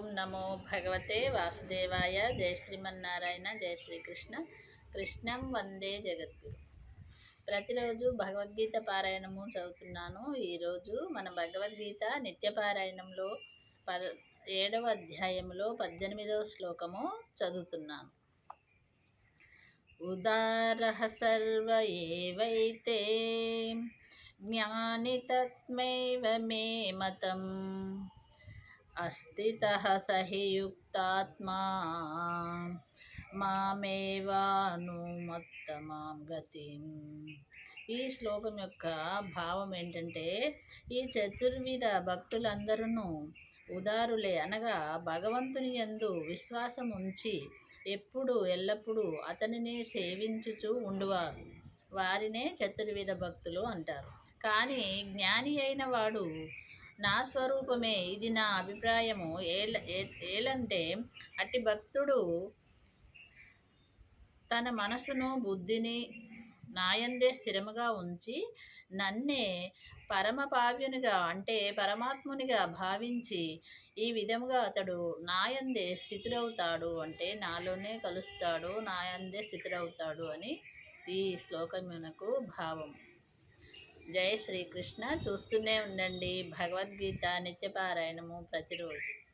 ఓం నమో భగవతే వాసుదేవాయ. జయ శ్రీమన్నారాయణ జయ శ్రీకృష్ణ. కృష్ణం వందే జగద్గురు ప్రతిరోజు భగవద్గీత పారాయణము చదువుతున్నాను. ఈరోజు మన భగవద్గీత నిత్య పారాయణంలో ప ఏడవ అధ్యాయంలో పద్దెనిమిదవ శ్లోకము చదువుతున్నాను. ఉదారహ సర్వ ఏవైతే జ్ఞాని తత్మైవ మే మతం अस्तितः स हि युक्तात्मा మామేవానుమత్తమాం గతిం ఈ శ్లోకం యొక్క భావం ఏంటంటే ఈ చతుర్విధ భక్తులందరూ ఉదారులే అనగా భగవంతుని యందు విశ్వాసం ఉంచి ఎప్పుడు ఎల్లప్పుడూ అతనిని సేవించుచూ ఉండువారు వారినే చతుర్విధ భక్తులు అంటారు కానీ జ్ఞాని అయిన వాడు నా స్వరూపమే. ఇది నా అభిప్రాయము. ఏల ఏలంటే అట్టి భక్తుడు తన మనసును బుద్ధిని నాయందే స్థిరముగా ఉంచి నన్నే పరమపావ్యునిగా అంటే పరమాత్మునిగా భావించి ఈ విధముగా అతడు నాయందే స్థితుడవుతాడు అంటే నాలోనే కలుస్తాడు నాయందే స్థితుడవుతాడు అని ఈ శ్లోకమునకు భావం జై శ్రీకృష్ణ. చూస్తూనే ఉండండి భగవద్గీత నిత్యపారాయణము ప్రతిరోజు.